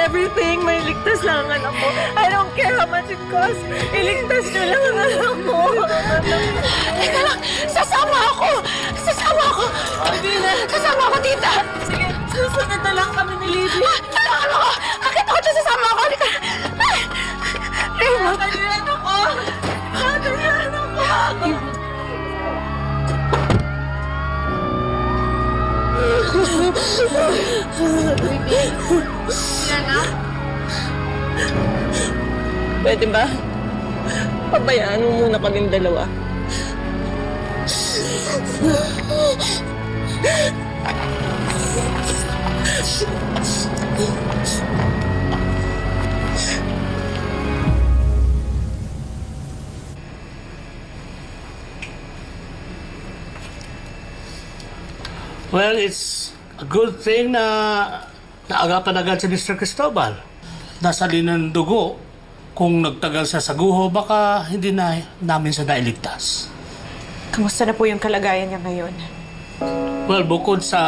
everything. May ligtas lang ang anak ko. I don't care how much it costs. Iligtas niyo lang ang anak mo. Teka lang, sasama ako! Sasama ako! Sasama ako, tita! Sige, susunod na lang kami ni Libby. Ah, mo ako! Akit ako dyan, sasama Pwede ba? Pabayaan mo muna kaming dalawa. Well, it's a good thing na naagapan agad si Mr. Cristobal. Nasa ng dugo. Kung nagtagal siya sa guho, baka hindi na namin siya nailigtas. Kamusta na po yung kalagayan niya ngayon? Well, bukod sa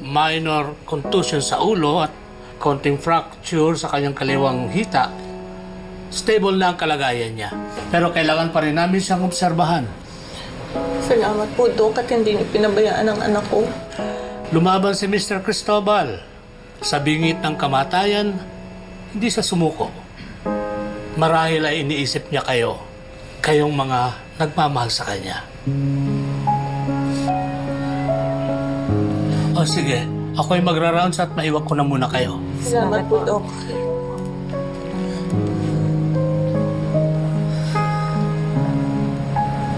minor contusion sa ulo at konting fracture sa kanyang kaliwang hita, stable na ang kalagayan niya. Pero kailangan pa rin namin siyang obserbahan. Salamat po, Dok, at hindi niyo pinabayaan ang anak ko. Lumaban si Mr. Cristobal. Sa bingit ng kamatayan, hindi sa sumuko. Marahil ay iniisip niya kayo, kayong mga nagmamahal sa kanya. O sige, ako'y magra-rounds at maiwag ko na muna kayo. Salamat po, Dok.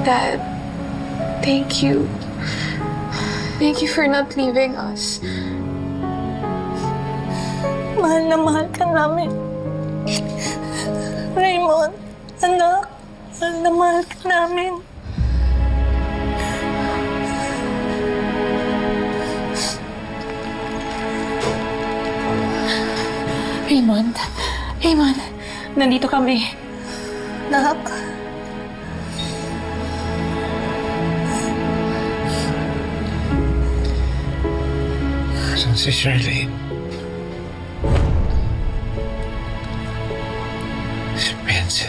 Dad, thank you. Thank you for not leaving us. Mahal na mahal ka namin. Raymond, anak, mahal na mahal ka namin. Raymond, Raymond, nandito kami. Nak, sincerely. Piense